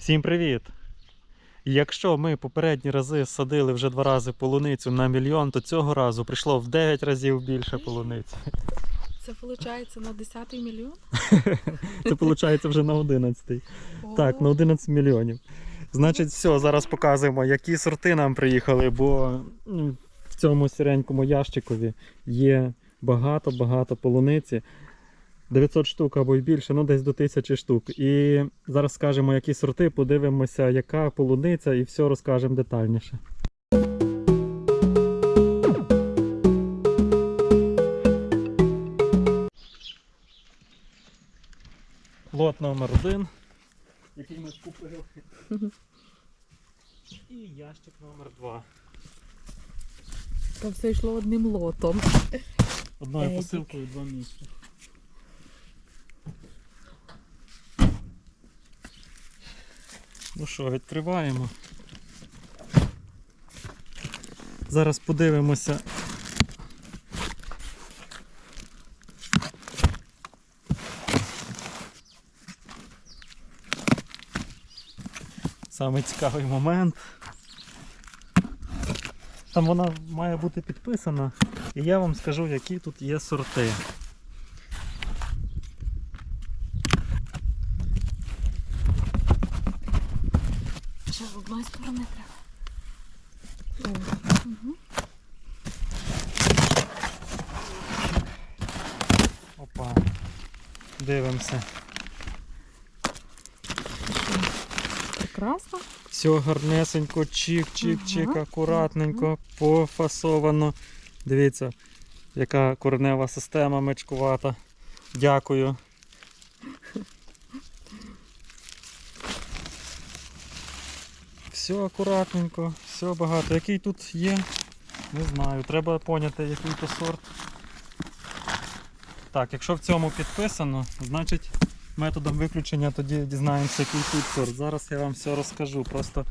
Всім привіт! Якщо ми попередні рази садили вже два рази полуницю на мільйон, то цього разу прийшло в 9 разів більше полуниці. Це виходить на 10 мільйон? Це виходить вже на 11. Так, на 11 мільйонів. Значить, все, зараз показуємо, які сорти нам приїхали, бо в цьому сіренькому ящикові є багато-багато полуниці. 900 штук або й більше, ну десь до 1000 штук. І зараз скажемо, які сорти, подивимося, яка полуниця, і все розкажемо детальніше. Лот номер один, який ми купили. І ящик номер два. Та все йшло одним лотом. Одною посилкою два місця. Ну що, відкриваємо. Зараз подивимося. Саме цікавий момент. Там вона має бути підписана, і я вам скажу, які тут є сорти. Ще з одної сторони треба. Угу. Опа. Дивимося. Прекрасно. Все гарнесенько, чик-чик-чик, акуратненько, пофасовано. Дивіться, яка коренева система мечкувата. Дякую. Все акуратненько, все багато. Який тут є? Не знаю. Треба поняти, який то сорт. Так, якщо в цьому підписано, значить методом виключення тоді дізнаємося, який тут сорт. Зараз я вам все розкажу. Просто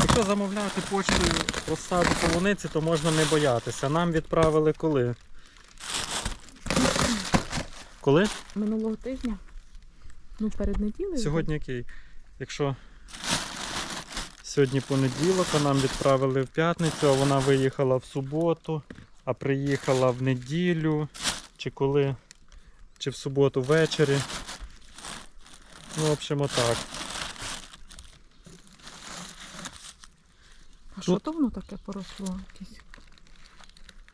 якщо замовляти почтою розсаду полуниці, то можна не боятися. Нам відправили коли? Коли? Минулого тижня. Ну, перед неділею. Сьогодні який? Якщо сьогодні понеділок, а нам відправили в п'ятницю, а вона виїхала в суботу, а приїхала в неділю, чи коли, чи в суботу ввечері. Ну, в общем, отак. А що то воно таке поросло? Якесь?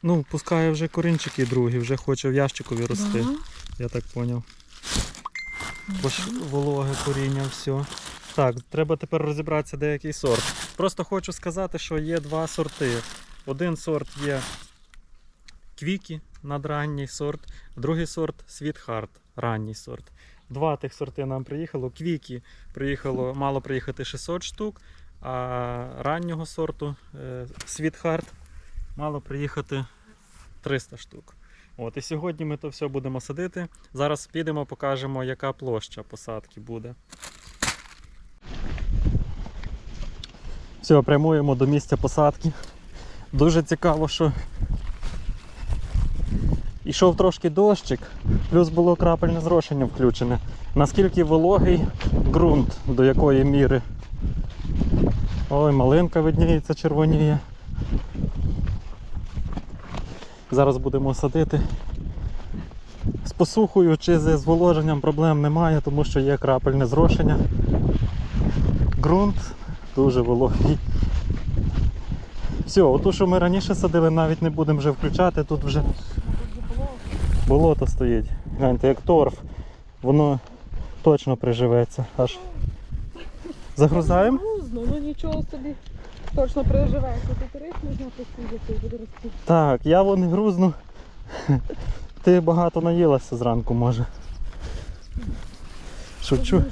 Ну, пускає вже корінчики другі, вже хоче в ящикові рости, Да? я так зрозумів. Ж вологе коріння, все. Так, треба тепер розібратися, де який сорт. Просто хочу сказати, що є два сорти. Один сорт є квікі, надранній сорт, другий сорт світхарт, ранній сорт. Два тих сорти нам приїхало. Квікі приїхало, мало приїхати 600 штук, а раннього сорту світхарт мало приїхати 300 штук. От, і сьогодні ми то все будемо садити. Зараз підемо, покажемо, яка площа посадки буде. Все, прямуємо до місця посадки. Дуже цікаво, що йшов трошки дощик, плюс було крапельне зрошення включене. Наскільки вологий ґрунт, до якої міри. Ой, малинка видніється, червоніє. Зараз будемо садити. З посухою чи зі зволоженням проблем немає, тому що є крапельне зрошення. Ґрунт дуже вологий. Все, оту, що ми раніше садили, навіть не будемо вже включати, тут вже. Болото стоїть. Гляньте, як торф, воно точно приживеться. Аж. Загрузаємо? Грузно, ну нічого собі. Точно переживається. Тут рис можна посидіти і буде рости. Так, я вон грузну. Ти багато наїлася зранку, може. Шучу.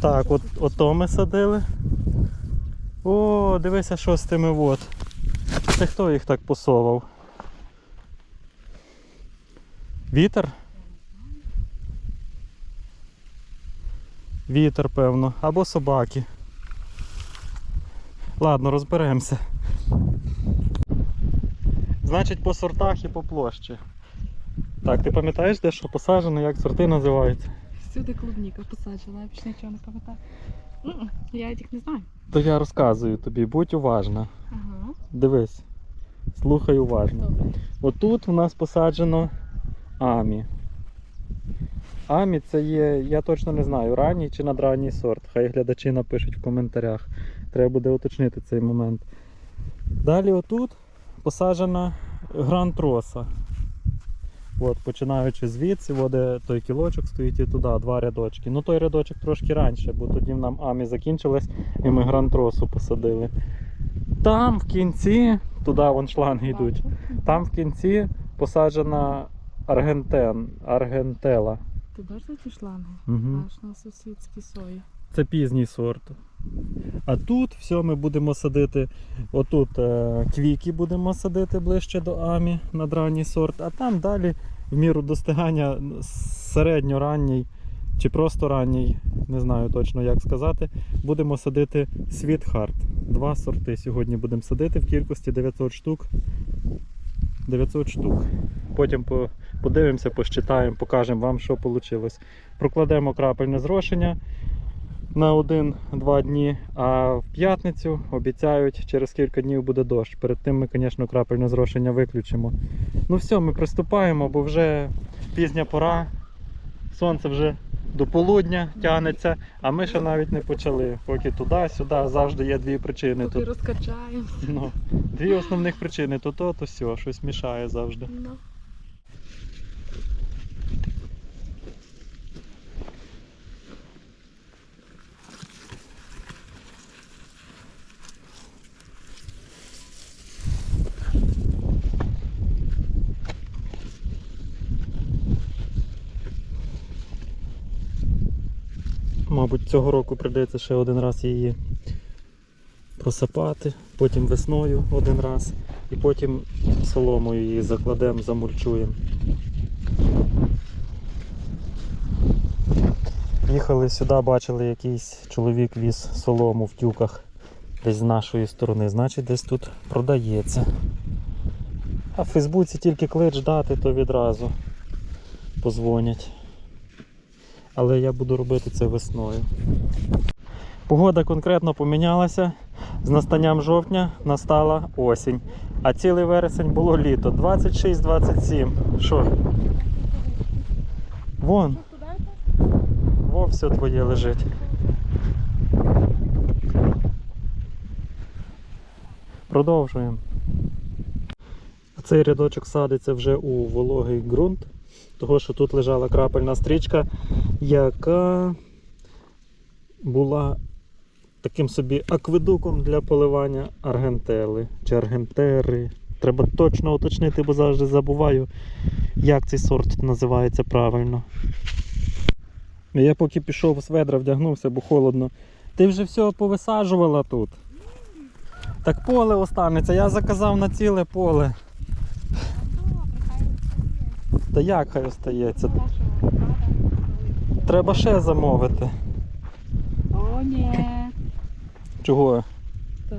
Так, от ото ми садили. О, дивися, що з тими от. Це хто їх так посовав? Вітер? Вітер, певно. Або собаки. Ладно, розберемося. Значить, по сортах і по площі. Так, ти пам'ятаєш, де що посаджено, як сорти називаються? всюди клубніка посаджена, я більше нічого не пам'ятаю. Я їх не знаю. То я розказую тобі, будь уважна. Ага, Дивись, слухай уважно. добре. Отут у нас посаджено амі. Амі це є, я точно не знаю, ранній чи надранній сорт. Хай глядачі напишуть в коментарях. Треба буде уточнити цей момент. Далі отут посаджена грант роса. От, починаючи звідси, от той кілочок стоїть і туди, два рядочки. Ну той рядочок трошки раніше, бо тоді нам амі закінчилась і ми грант росу посадили. Там в кінці, туди вон шланги йдуть. Там в кінці посаджена аргентен, аргентела. Ти бачиш ці шланги? Угу. Аж на сусідській сої. Це пізній сорт. А тут все ми будемо садити. Отут е, квіки будемо садити ближче до амі над ранній сорт, а там далі в міру достигання середньоранній чи просто ранній, не знаю точно як сказати, будемо садити Світхарт. Два сорти сьогодні будемо садити в кількості 900 штук. 900 штук. Потім по- подивимося, посчитаємо, покажемо вам, що вийшло. Прокладемо крапельне зрошення на 1-2 дні, а в п'ятницю обіцяють, через кілька днів буде дощ. Перед тим ми, звісно, крапельне зрошення виключимо. Ну все, ми приступаємо, бо вже пізня пора. Сонце вже до полудня тягнеться, а ми ще навіть не почали. Поки туди-сюди завжди є дві причини. Поки Тут, розкачаємо. ну, дві основних причини: то то, то сьо, щось мішає завжди. Мабуть, цього року прийдеться ще один раз її просапати, потім весною один раз і потім соломою її закладемо, замульчуємо. Їхали сюди, бачили якийсь чоловік віз солому в тюках десь з нашої сторони, значить десь тут продається. А в Фейсбуці тільки клич дати, то відразу позвонять але я буду робити це весною. Погода конкретно помінялася. З настанням жовтня настала осінь. А цілий вересень було літо. 26-27. Що? Вон, во все твоє лежить. Продовжуємо. Цей рядочок садиться вже у вологий ґрунт, того що тут лежала крапельна стрічка, яка була таким собі акведуком для поливання аргентели чи аргентери. Треба точно уточнити, бо завжди забуваю, як цей сорт називається правильно. Я поки пішов з ведра, вдягнувся, бо холодно. Ти вже все повисаджувала тут. Так поле останеться, я заказав на ціле поле. Та як хай остається? Треба ще замовити. О, ні. Чого? Так.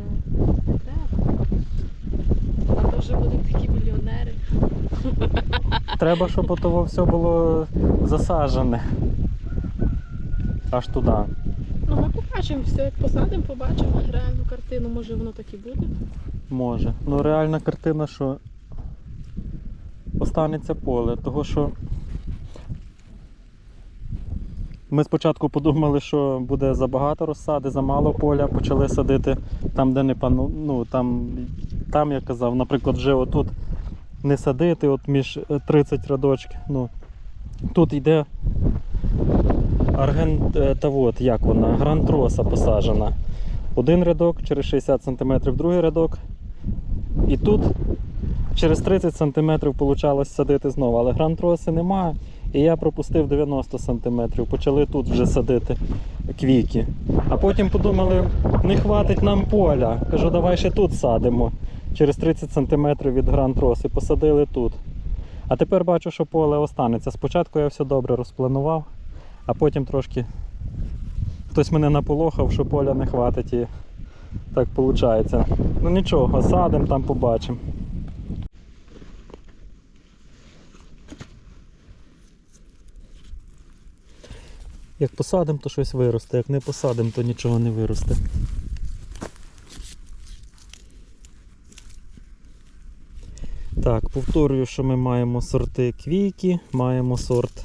Треба. А то вже будемо такі мільйонери. Треба, щоб того все було засаджене. Аж туди. Ну ми побачимо все, як посадимо, побачимо реальну картину, може воно так і буде. Може. Ну реальна картина, що останеться поле, того що ми спочатку подумали, що буде забагато розсади, замало поля, почали садити там, де не пану. Ну, там, там я казав, наприклад, вже отут не садити, от між е, 30 рядочків. Ну, тут йде арген, е, та от, як вона, грантроса посаджена. Один рядок через 60 см, другий рядок. І тут через 30 см вийшло садити знову, але грантроси немає. І я пропустив 90 см. Почали тут вже садити квіки. А потім подумали, не хватить нам поля. Кажу, давай ще тут садимо. Через 30 см від грантроси. Посадили тут. А тепер бачу, що поле останеться. Спочатку я все добре розпланував, а потім трошки хтось мене наполохав, що поля не хватить і так виходить. Ну нічого, садимо, там побачимо. Як посадимо, то щось виросте, як не посадимо, то нічого не виросте. Так, повторюю, що ми маємо сорти квіки, маємо сорт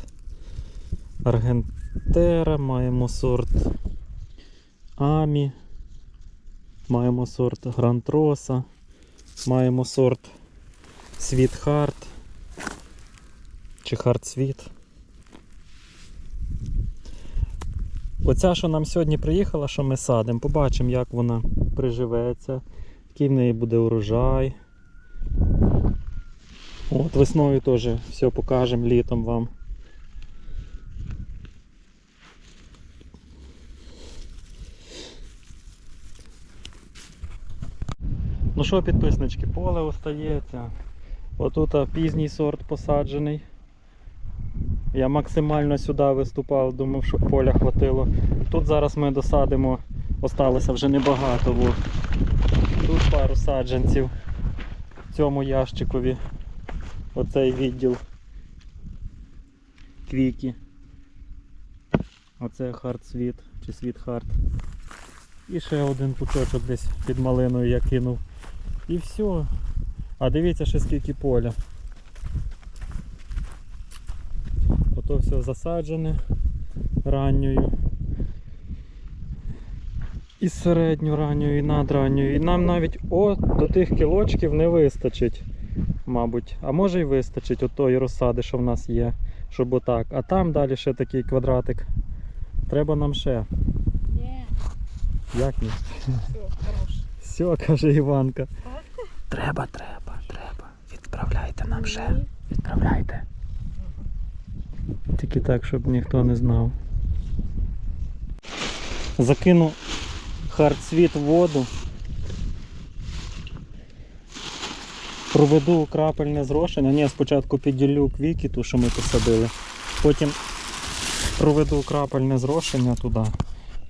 Аргентера, маємо сорт Амі, маємо сорт Грантроса, маємо сорт Світ Харт чи Харт Оця, що нам сьогодні приїхала, що ми садимо, побачимо, як вона приживеться, який в неї буде урожай. От весною теж все покажемо літом вам. Ну що, підписнички, поле остається. Отут пізній сорт посаджений. Я максимально сюди виступав, думав, що поля хватило. Тут зараз ми досадимо, осталося вже небагато. Бо тут пару саджанців в цьому ящикові. Оцей відділ квіки. Оце хард світ чи світ хард. І ще один пучочок десь під малиною я кинув. І все. А дивіться ще скільки поля. Ото все засаджене ранньою. І середньоранньою, і надранньою. І нам навіть о, до тих кілочків не вистачить, мабуть. А може й вистачить от тої розсади, що в нас є, щоб отак. А там далі ще такий квадратик. Треба нам ще. Ні, Як ні? все, хорош. Все, каже Іванка. Треба, треба, треба. Відправляйте нам ще. Відправляйте. Тільки так, щоб ніхто не знав. Закину хардсвіт в воду. Проведу крапельне зрошення. Ні, спочатку підділю квіки, ту, що ми посадили. Потім проведу крапельне зрошення туди.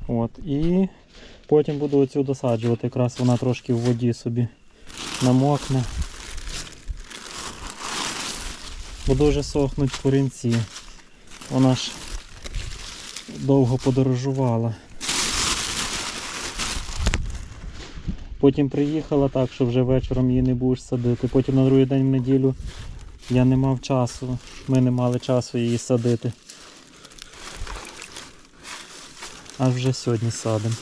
От, і потім буду оцю досаджувати. Якраз вона трошки в воді собі намокне. Бо дуже сохнуть корінці. Вона ж довго подорожувала. Потім приїхала так, що вже вечором її не будеш садити. Потім на другий день в неділю я не мав часу. Ми не мали часу її садити. Аж вже сьогодні садимо.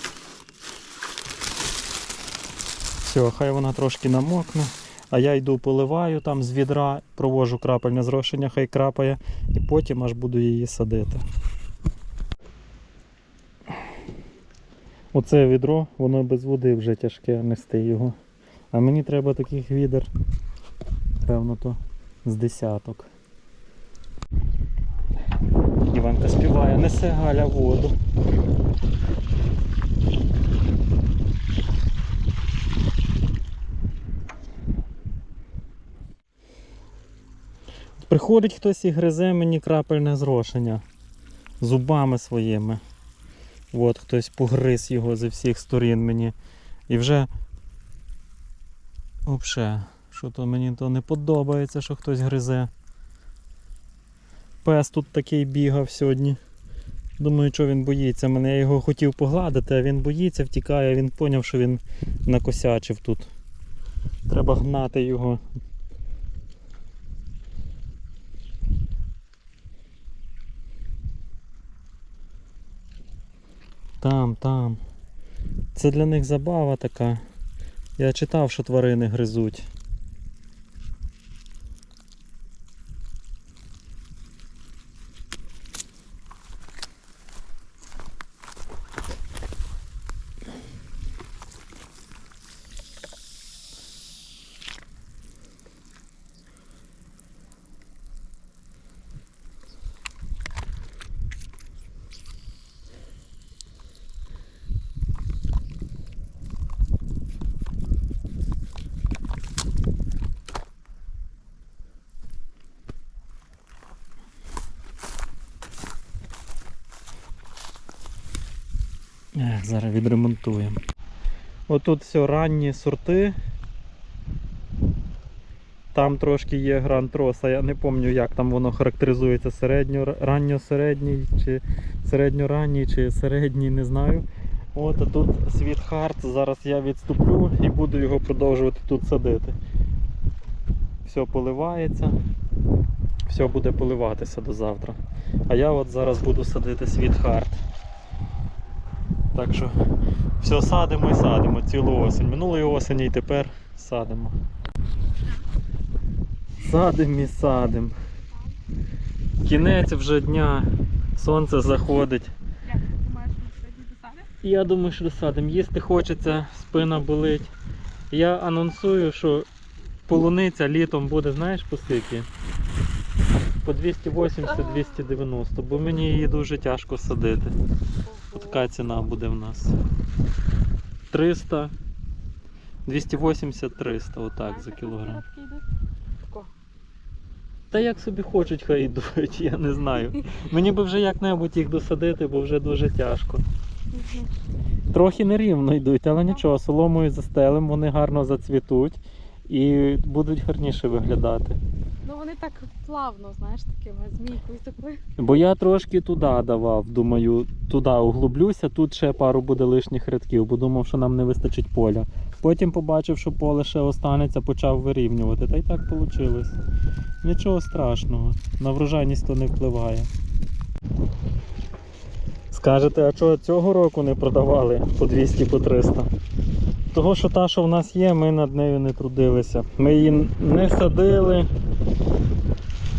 Все, хай вона трошки намокне. А я йду поливаю там з відра, провожу крапельне зрошення, хай крапає, і потім аж буду її садити. Оце відро, воно без води вже тяжке нести його. А мені треба таких відер, певно, то з десяток. Іванка співає, несе Галя воду. Приходить хтось і гризе мені крапельне зрошення зубами своїми. От хтось погриз його зі всіх сторін мені. І вже Взагалі, що то мені то не подобається, що хтось гризе. Пес тут такий бігав сьогодні. Думаю, що він боїться мене. Я його хотів погладити, а він боїться, втікає, він поняв, що він накосячив тут. Треба гнати його. Там, там. Це для них забава така. Я читав, що тварини гризуть. Зараз відремонтуємо. Отут все ранні сорти. Там трошки є гранд роса, я не пам'ятаю, як там воно характеризується середньо, ранньо-середній чи середньоранній чи середній, не знаю. От, а тут світхарт. Зараз я відступлю і буду його продовжувати тут садити. Все поливається, все буде поливатися до завтра. А я от зараз буду садити світхарт. Так що все садимо і садимо цілу осінь. Минулої осені і тепер садимо. Садимо і садимо. Кінець вже дня, сонце заходить. Я думаю, що досадимо. Їсти хочеться, спина болить. Я анонсую, що полуниця літом буде, знаєш, по скільки? По 280-290, бо мені її дуже тяжко садити. Така ціна буде в нас. 300, 280-300, отак за кілограм. Та як собі хочуть, хай йдуть, я не знаю. Мені би вже як-небудь їх досадити, бо вже дуже тяжко. Трохи нерівно йдуть, але нічого, соломою застелим, вони гарно зацвітуть і будуть гарніше виглядати. Ну вони так плавно, знаєш, такими змійкою такою. Бо я трошки туди давав, думаю, туди углублюся, тут ще пару буде лишніх рядків, бо думав, що нам не вистачить поля. Потім побачив, що поле ще останеться, почав вирівнювати. Та й так вийшло. Нічого страшного, на врожайність то не впливає. Скажете, а чого цього року не продавали по 200 по 300? Того, що та, що в нас є, ми над нею не трудилися. Ми її не садили,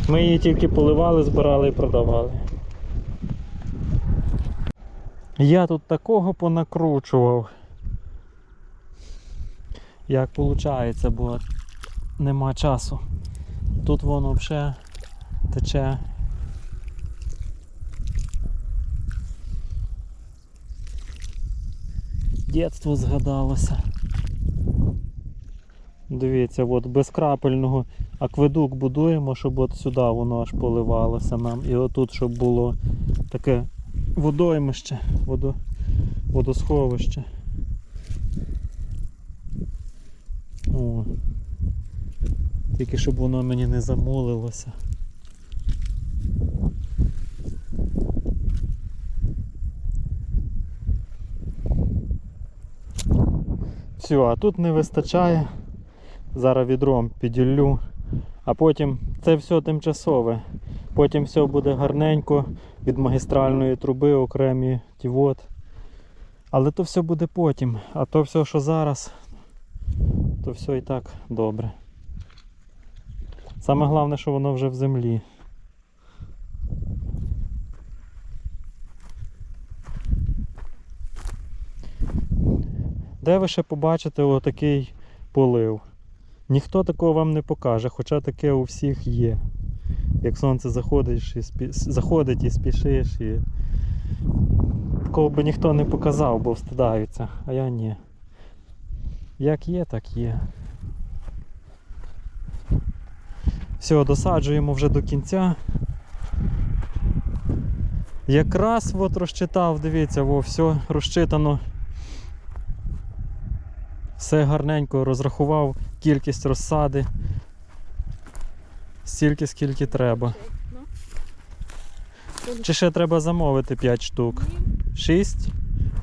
ми її тільки поливали, збирали і продавали. Я тут такого понакручував. Як виходить, бо нема часу. Тут воно вже тече. Дєтство згадалося. Дивіться, от без крапельного акведук будуємо, щоб от сюди воно аж поливалося нам. І отут, щоб було таке водоймище, водо, водосховище. О. Тільки щоб воно мені не замулилося. Все, а тут не вистачає. Зараз відром піділлю. А потім це все тимчасове. Потім все буде гарненько від магістральної труби, окремі ті вот. Але то все буде потім. А то все, що зараз, то все і так добре. Саме головне, що воно вже в землі. Де ви ще побачите отакий полив? Ніхто такого вам не покаже, хоча таке у всіх є. Як сонце заходить і, спі... заходить і спішиш. І... Такого би ніхто не показав, бо встидаються, а я ні. Як є, так є. Все, досаджуємо вже до кінця. Якраз от розчитав, дивіться, во, все розчитано. Все гарненько розрахував кількість розсади. Стільки, скільки треба. Чи ще треба замовити 5 штук? ні. 6?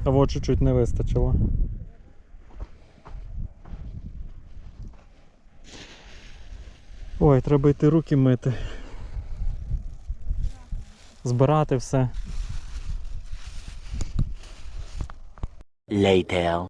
А от чуть-чуть не вистачило. Ой, треба йти руки мити. Збирати все. Later.